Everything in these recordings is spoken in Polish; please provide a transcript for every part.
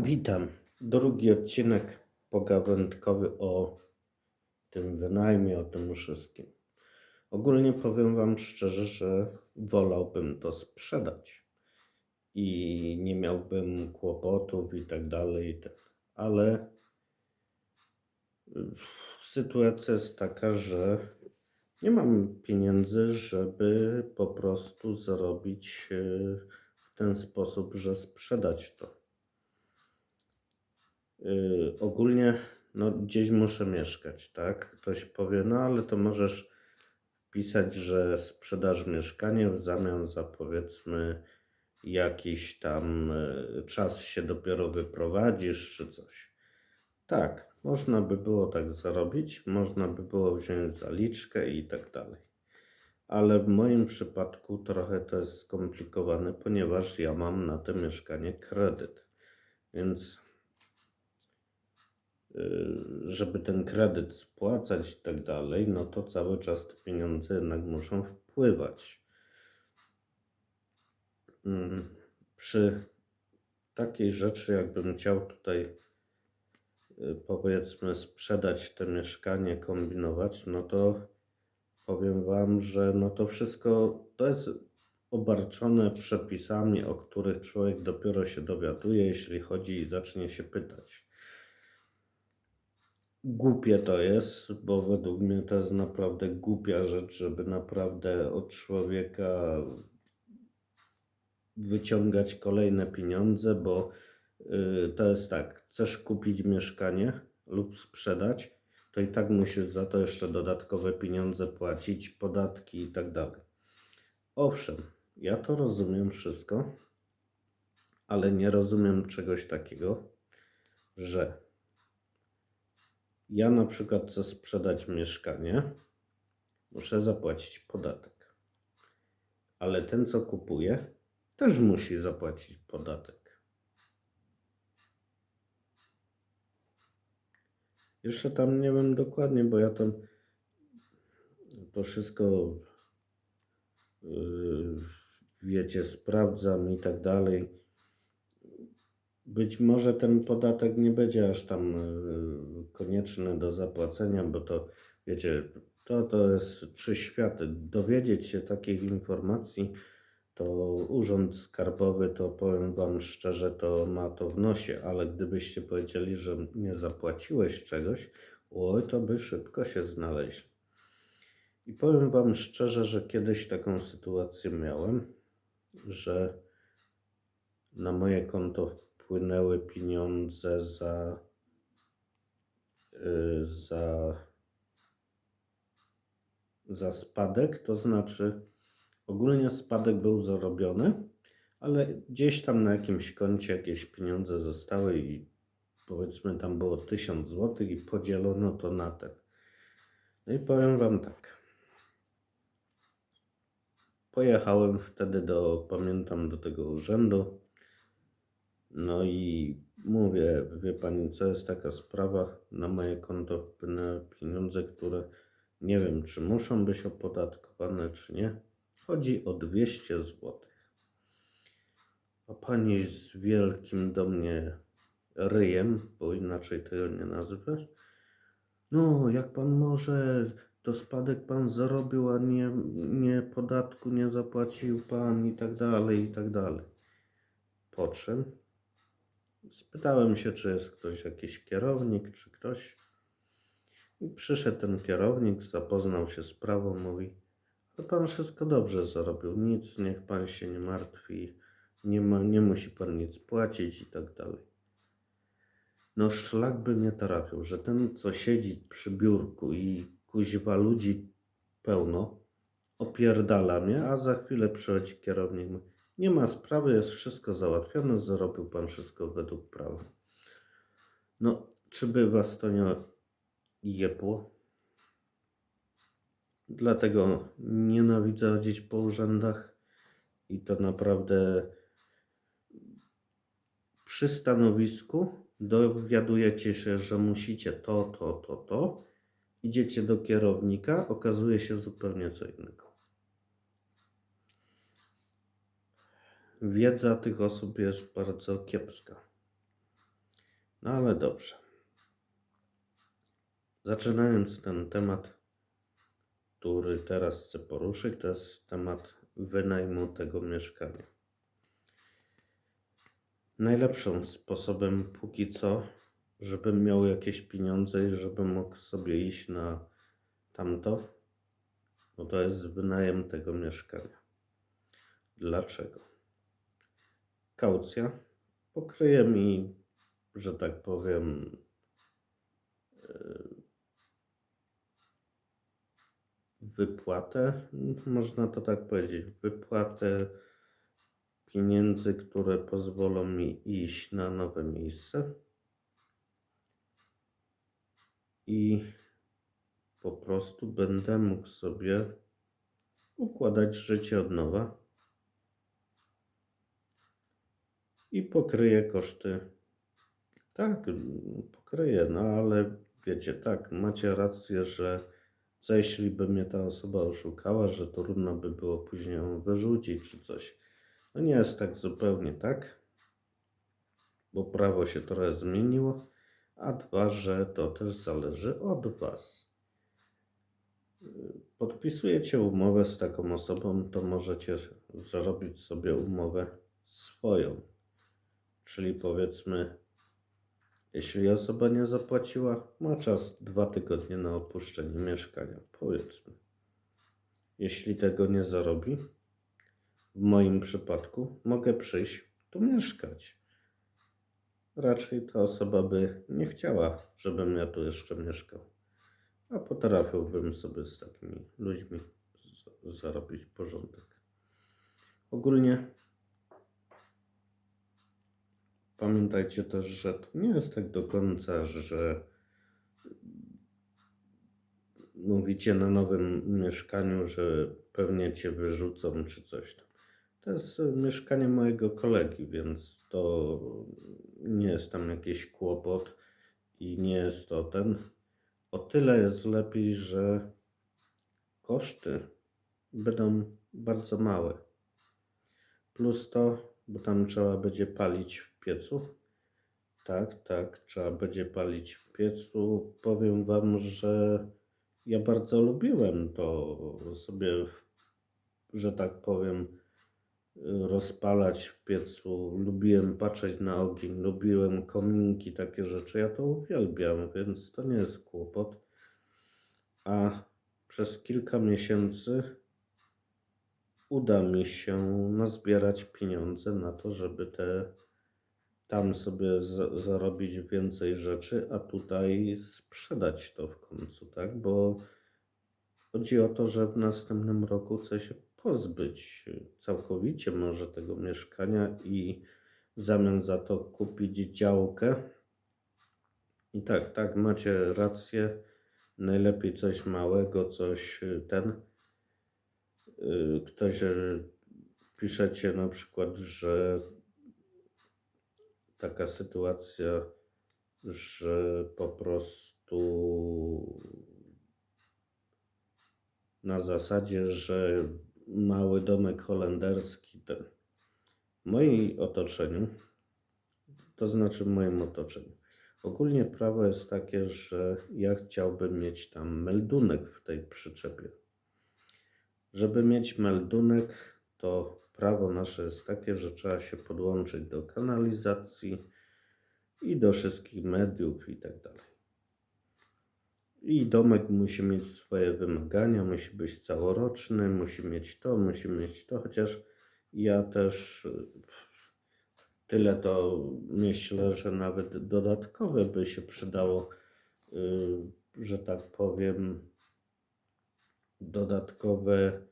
Witam. Drugi odcinek pogawędkowy o tym wynajmie, o tym wszystkim. Ogólnie powiem Wam szczerze, że wolałbym to sprzedać i nie miałbym kłopotów i tak dalej, i tak. ale sytuacja jest taka, że nie mam pieniędzy, żeby po prostu zarobić y, w ten sposób, że sprzedać to. Yy, ogólnie no, gdzieś muszę mieszkać, tak? Ktoś powie, no ale to możesz pisać, że sprzedasz mieszkanie w zamian za powiedzmy jakiś tam yy, czas się dopiero wyprowadzisz czy coś. Tak, można by było tak zarobić, można by było wziąć zaliczkę i tak dalej. Ale w moim przypadku trochę to jest skomplikowane, ponieważ ja mam na to mieszkanie kredyt. Więc y, żeby ten kredyt spłacać i tak dalej, no to cały czas te pieniądze jednak muszą wpływać. Mm, Przy takiej rzeczy, jakbym chciał tutaj y, powiedzmy sprzedać to mieszkanie, kombinować, no to powiem Wam, że no to wszystko to jest obarczone przepisami, o których człowiek dopiero się dowiaduje, jeśli chodzi i zacznie się pytać. Głupie to jest, bo według mnie to jest naprawdę głupia rzecz, żeby naprawdę od człowieka wyciągać kolejne pieniądze, bo y, to jest tak, chcesz kupić mieszkanie lub sprzedać, to i tak musisz za to jeszcze dodatkowe pieniądze płacić, podatki i tak dalej. Owszem, ja to rozumiem wszystko, ale nie rozumiem czegoś takiego, że ja na przykład chcę sprzedać mieszkanie, muszę zapłacić podatek. Ale ten, co kupuje, też musi zapłacić podatek. Jeszcze tam nie wiem dokładnie, bo ja tam to wszystko yy, wiecie, sprawdzam i tak dalej. Być może ten podatek nie będzie aż tam yy, konieczny do zapłacenia, bo to wiecie, to, to jest trzy światy. Dowiedzieć się takich informacji, to Urząd Skarbowy, to powiem Wam szczerze, to ma to w nosie, ale gdybyście powiedzieli, że nie zapłaciłeś czegoś, oj, to by szybko się znaleźli. I powiem Wam szczerze, że kiedyś taką sytuację miałem, że na moje konto wpłynęły pieniądze za, y, za, za spadek, to znaczy ogólnie spadek był zarobiony, ale gdzieś tam na jakimś koncie jakieś pieniądze zostały i powiedzmy tam było 1000 zł i podzielono to na ten. No i powiem Wam tak. Pojechałem wtedy do, pamiętam, do tego urzędu. No i mówię, wie pani, co jest taka sprawa, na moje konto wpłynęły pieniądze, które nie wiem, czy muszą być opodatkowane, czy nie. Chodzi o 200 zł. A pani z wielkim do mnie ryjem, bo inaczej tego nie nazwę. No, jak pan może, to spadek pan zarobił, a nie, nie podatku nie zapłacił pan i tak dalej, i tak dalej. Po czym spytałem się, czy jest ktoś, jakiś kierownik, czy ktoś. I przyszedł ten kierownik, zapoznał się z sprawą, mówi, to pan wszystko dobrze zarobił, nic, niech pan się nie martwi, nie, ma, nie musi pan nic płacić i tak dalej. No szlak by mnie trafił, że ten, co siedzi przy biurku i kuźwa ludzi pełno, opierdala mnie, a za chwilę przychodzi kierownik, mówi, nie ma sprawy, jest wszystko załatwione, zarobił pan wszystko według prawa. No, czy by was to nie jebło? Dlatego nienawidzę chodzić po urzędach i to naprawdę przy stanowisku dowiadujecie się, że musicie to, to, to, to, idziecie do kierownika, okazuje się zupełnie co innego. Wiedza tych osób jest bardzo kiepska. No ale dobrze. Zaczynając ten temat, który teraz chcę poruszyć, to jest temat wynajmu tego mieszkania. Najlepszym sposobem póki co, żebym miał jakieś pieniądze i żebym mógł sobie iść na tamto, no to jest wynajem tego mieszkania. Dlaczego? Kaucja. Pokryje mi, że tak powiem, yy, wypłatę, można to tak powiedzieć, wypłatę pieniędzy, które pozwolą mi iść na nowe miejsce. I po prostu będę mógł sobie układać życie od nowa i pokryję koszty. Tak, pokryję, no ale wiecie, tak, macie rację, że co jeśli by mnie ta osoba oszukała, że trudno by było później ją wyrzucić czy coś. No nie jest tak zupełnie tak, bo prawo się trochę zmieniło, a dwa, że to też zależy od Was. Podpisujecie umowę z taką osobą, to możecie zrobić sobie umowę swoją. Czyli powiedzmy, jeśli osoba nie zapłaciła, ma czas dwa tygodnie na opuszczenie mieszkania, powiedzmy. Jeśli tego nie zarobi, w moim przypadku mogę przyjść tu mieszkać. Raczej ta osoba by nie chciała, żebym ja tu jeszcze mieszkał. A potrafiłbym sobie z takimi ludźmi zarobić porządek. Ogólnie pamiętajcie też, że to nie jest tak do końca, że mówicie na nowym mieszkaniu, że pewnie cię wyrzucą czy coś tam. To jest mieszkanie mojego kolegi, więc to nie jest tam jakiś kłopot i nie jest to ten. O tyle jest lepiej, że koszty będą bardzo małe. Plus to, bo tam trzeba będzie palić w piecu. Tak, tak, trzeba będzie palić w piecu. Powiem Wam, że ja bardzo lubiłem to sobie, że tak powiem, rozpalać w piecu. Lubiłem patrzeć na ogień, lubiłem kominki, takie rzeczy. Ja to uwielbiam, więc to nie jest kłopot. A przez kilka miesięcy uda mi się nazbierać pieniądze na to, żeby te tam sobie z, zarobić więcej rzeczy, a tutaj sprzedać to w końcu, tak? Bo chodzi o to, że w następnym roku chcę się pozbyć całkowicie może tego mieszkania i w zamian za to kupić działkę. I tak, tak, macie rację. Najlepiej coś małego, coś y, ten. y, Ktoś y, piszecie na przykład, że taka sytuacja, że po prostu na zasadzie, że mały domek holenderski ten. W moim otoczeniu, to znaczy w moim otoczeniu, ogólnie prawo jest takie, że ja chciałbym mieć tam meldunek w tej przyczepie. Żeby mieć meldunek, to prawo nasze jest takie, że trzeba się podłączyć do kanalizacji i do wszystkich mediów i tak dalej. I domek musi mieć swoje wymagania, musi być całoroczny, musi mieć to, musi mieć to, chociaż ja też tyle to myślę, że nawet dodatkowe by się przydało, y, że tak powiem, dodatkowe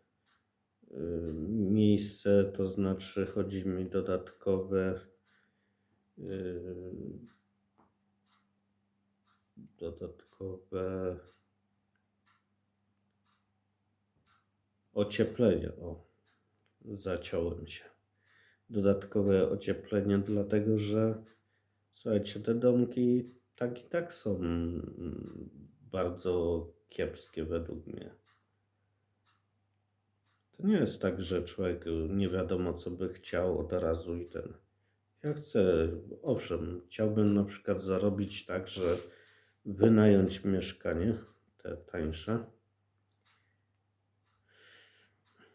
miejsce, to znaczy chodzi mi dodatkowe y, dodatkowe ocieplenie. O, zaciąłem się. Dodatkowe ocieplenie, dlatego że słuchajcie, te domki tak i tak są mm, bardzo kiepskie według mnie. To nie jest tak, że człowiek nie wiadomo co by chciał od razu i ten. Ja chcę, owszem, chciałbym na przykład zarobić tak, że wynająć mieszkanie, te tańsze,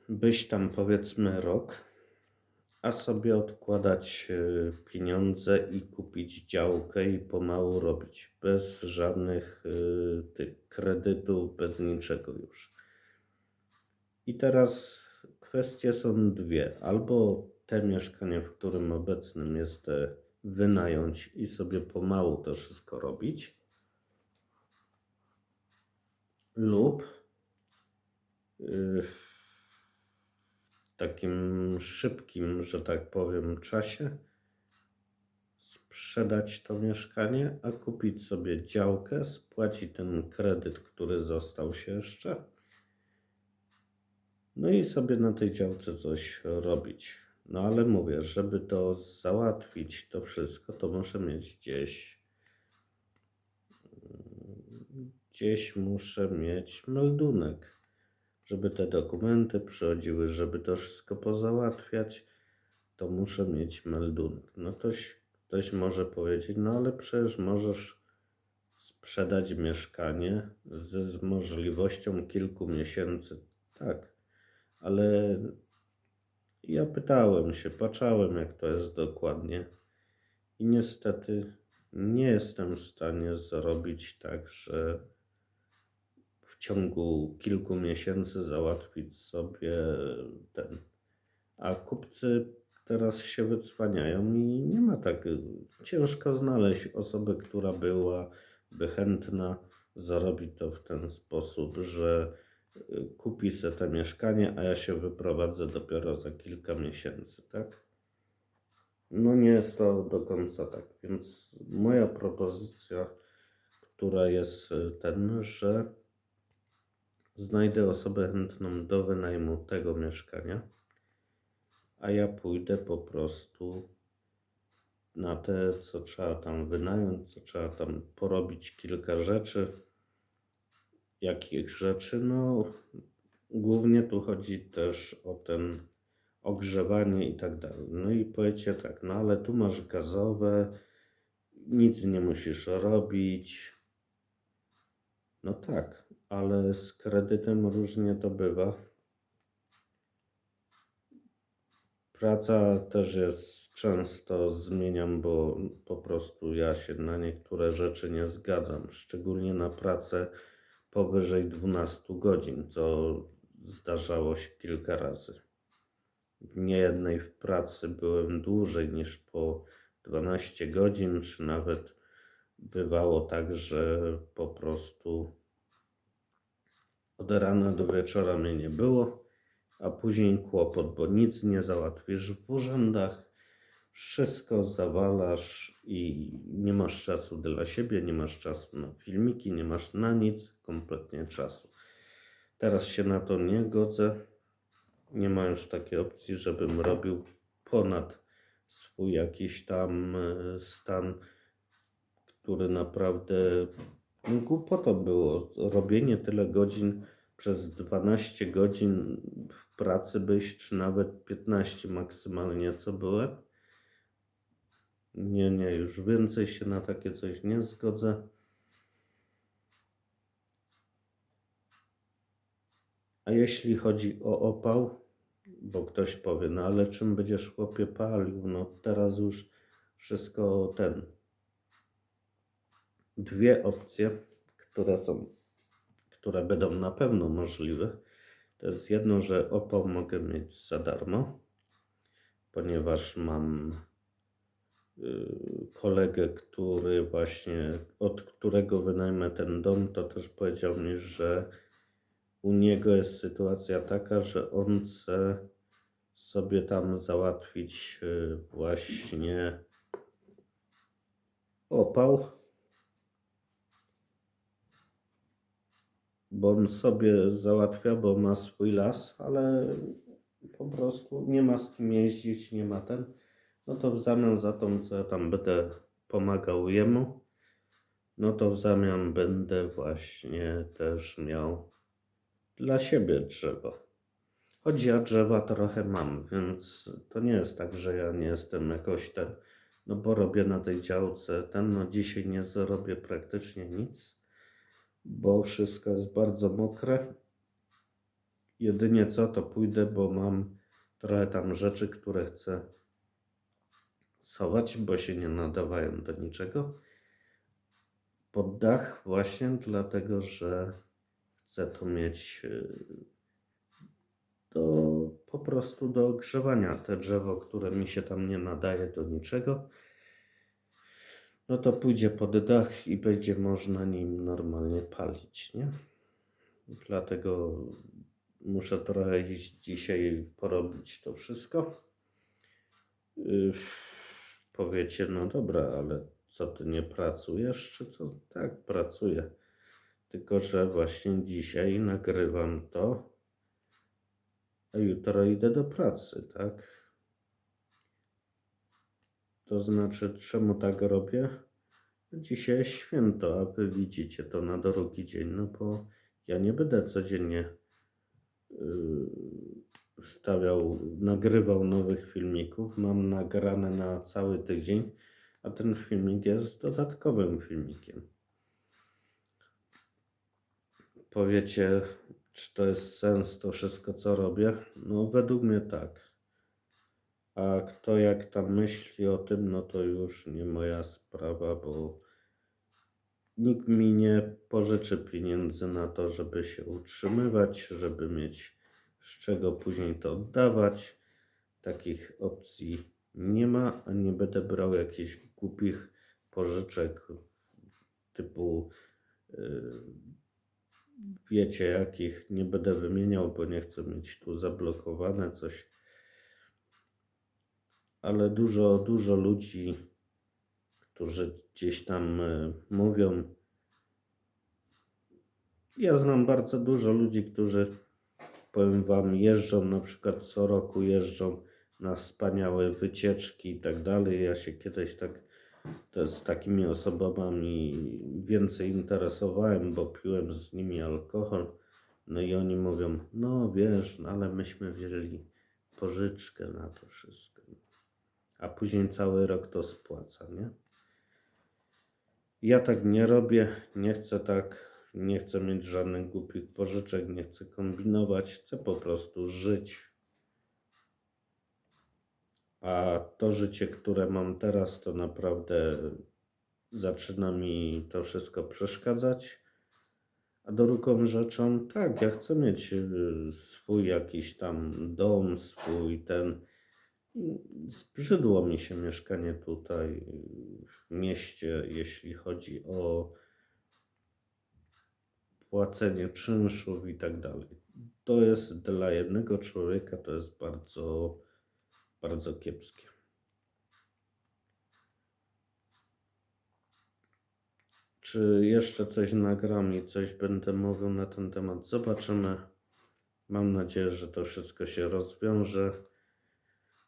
być tam powiedzmy rok, a sobie odkładać e, pieniądze i kupić działkę i pomału robić, bez żadnych e, tych kredytów, bez niczego już. I teraz kwestie są dwie. Albo te mieszkanie, w którym obecnym jest, e, wynająć i sobie pomału to wszystko robić, lub y, w takim szybkim, że tak powiem, czasie sprzedać to mieszkanie, a kupić sobie działkę, spłacić ten kredyt, który został się jeszcze. No i sobie na tej działce coś robić. No ale mówię, żeby to załatwić, to wszystko, to muszę mieć gdzieś. mm, Gdzieś muszę mieć meldunek, żeby te dokumenty przychodziły, żeby to wszystko pozałatwiać, to muszę mieć meldunek. No ktoś, ktoś może powiedzieć, no ale przecież możesz sprzedać mieszkanie ze z możliwością kilku miesięcy. Tak, ale ja pytałem się, patrzałem jak to jest dokładnie i niestety nie jestem w stanie zrobić tak, że w ciągu kilku miesięcy załatwić sobie ten. A kupcy teraz się wycwaniają i nie ma tak. Ciężko znaleźć osobę, która byłaby chętna zarobić to w ten sposób, że kupi se te mieszkanie, a ja się wyprowadzę dopiero za kilka miesięcy, tak? No nie jest to do końca tak, więc moja propozycja, która jest y, ten, że znajdę osobę chętną do wynajmu tego mieszkania, a ja pójdę po prostu na te, co trzeba tam wynająć, co trzeba tam porobić kilka rzeczy. Jakich rzeczy? No, głównie tu chodzi też o ten ogrzewanie i tak dalej. No i powiecie tak, no ale tu masz gazowe, nic nie musisz robić. No tak, ale z kredytem różnie to bywa. Praca też jest często zmieniam, bo po prostu ja się na niektóre rzeczy nie zgadzam, szczególnie na pracę powyżej 12 godzin, co zdarzało się kilka razy. W niejednej w pracy byłem dłużej niż po 12 godzin, czy nawet bywało tak, że po prostu od rana do wieczora mnie nie było, a później kłopot, bo nic nie załatwisz w urzędach, wszystko zawalasz i nie masz czasu dla siebie, nie masz czasu na filmiki, nie masz na nic, kompletnie czasu. Teraz się na to nie godzę. Nie ma już takiej opcji, żebym robił ponad swój jakiś tam e, stan, który naprawdę no, głupotą było. Robienie tyle godzin przez 12 godzin w pracy być, czy nawet 15 maksymalnie, co byłem. Nie, nie, już więcej się na takie coś nie zgodzę. A jeśli chodzi o opał, bo ktoś powie, no ale czym będziesz chłopie palił? No teraz już wszystko ten. Dwie opcje, które są, które będą na pewno możliwe. To jest jedno, że opał mogę mieć za darmo, ponieważ mam kolegę, który właśnie, od którego wynajmę ten dom, to też powiedział mi, że u niego jest sytuacja taka, że on chce sobie tam załatwić y, właśnie opał, bo on sobie załatwia, bo ma swój las, ale po prostu nie ma z kim jeździć, nie ma ten. No to w zamian za to, co ja tam będę pomagał jemu, no to w zamian będę właśnie też miał dla siebie drzewo. Choć ja drzewa trochę mam, więc to nie jest tak, że ja nie jestem jakoś ten no bo robię na tej działce ten, no dzisiaj nie zrobię praktycznie nic, bo wszystko jest bardzo mokre. Jedynie co, to pójdę, bo mam trochę tam rzeczy, które chcę schować, bo się nie nadawają do niczego. Pod dach właśnie dlatego, że chcę to mieć y, do, po prostu do ogrzewania. Te drzewo, które mi się tam nie nadaje do niczego, no to pójdzie pod dach i będzie można nim normalnie palić, nie? Dlatego muszę trochę iść dzisiaj porobić to wszystko. Yy, powiecie, no dobra, ale co ty nie pracujesz, czy co? Tak, pracuję. Tylko, że właśnie dzisiaj nagrywam to, a jutro idę do pracy, tak? To znaczy, czemu tak robię? Dzisiaj jest święto, a wy widzicie to na drugi dzień, no bo ja nie będę codziennie yy, wstawiał, nagrywał nowych filmików. Mam nagrane na cały tydzień, a ten filmik jest dodatkowym filmikiem. Powiecie, czy to jest sens, to wszystko, co robię? No, według mnie tak. A kto jak tam myśli o tym, no to już nie moja sprawa, bo nikt mi nie pożyczy pieniędzy na to, żeby się utrzymywać, żeby mieć z czego później to oddawać. Takich opcji nie ma, a nie będę brał jakichś głupich pożyczek typu yy, wiecie jakich, nie będę wymieniał, bo nie chcę mieć tu zablokowane coś. Ale dużo, dużo ludzi, którzy gdzieś tam e, mówią. Ja znam bardzo dużo ludzi, którzy, powiem Wam, jeżdżą, na przykład co roku jeżdżą na wspaniałe wycieczki i tak dalej. Ja się kiedyś tak z takimi osobami więcej interesowałem, bo piłem z nimi alkohol. No i oni mówią, no wiesz, no ale myśmy wzięli pożyczkę na to wszystko. A później cały rok to spłaca, nie? Ja tak nie robię, nie chcę tak, nie chcę mieć żadnych głupich pożyczek, nie chcę kombinować, chcę po prostu żyć a to życie, które mam teraz, to naprawdę zaczyna mi to wszystko przeszkadzać. A drugą rzeczą, tak, ja chcę mieć y, swój jakiś tam dom, swój ten. Zbrzydło mi się mieszkanie tutaj w mieście, jeśli chodzi o płacenie czynszów i tak dalej. To jest dla jednego człowieka, to jest bardzo bardzo kiepskie. Czy jeszcze coś nagram i coś będę mówił na ten temat? Zobaczymy. Mam nadzieję, że to wszystko się rozwiąże.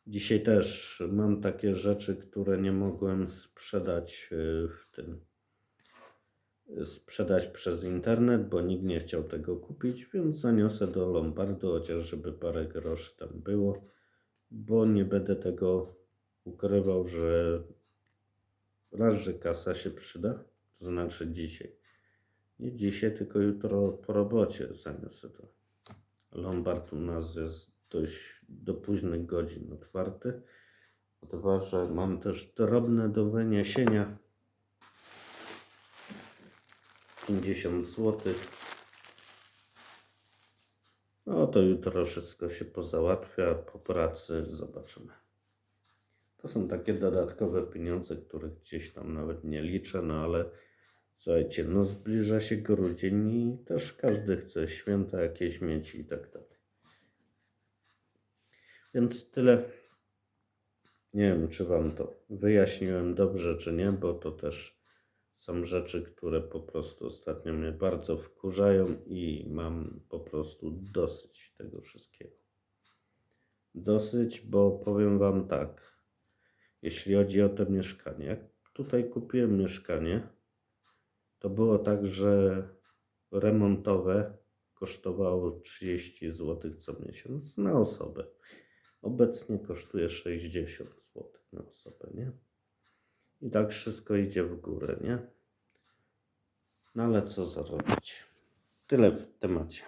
Dzisiaj też mam takie rzeczy, które nie mogłem sprzedać y, w tym. Sprzedać przez internet, bo nikt nie chciał tego kupić, więc zaniosę do Lombardu, chociaż żeby parę groszy tam było bo nie będę tego ukrywał, że raz, że kasa się przyda, to znaczy dzisiaj. Nie dzisiaj, tylko jutro po robocie zaniosę to. Lombard u nas jest dość do późnych godzin otwarty. Dwa, mam też drobne do wyniesienia. 50 zł. No to jutro wszystko się pozałatwia po pracy, zobaczymy. To są takie dodatkowe pieniądze, których gdzieś tam nawet nie liczę, no ale słuchajcie, no zbliża się grudzień i też każdy chce święta jakieś mieć i tak dalej. Więc tyle. Nie wiem, czy Wam to wyjaśniłem dobrze, czy nie, bo to też są rzeczy, które po prostu ostatnio mnie bardzo wkurzają i mam po prostu dosyć tego wszystkiego. Dosyć, bo powiem Wam tak, jeśli chodzi o to mieszkanie. Jak tutaj kupiłem mieszkanie, to było tak, że remontowe kosztowało 30 zł co miesiąc na osobę. Obecnie kosztuje 60 zł na osobę, nie? I tak wszystko idzie w górę, nie? No ale co zrobić? Tyle w temacie.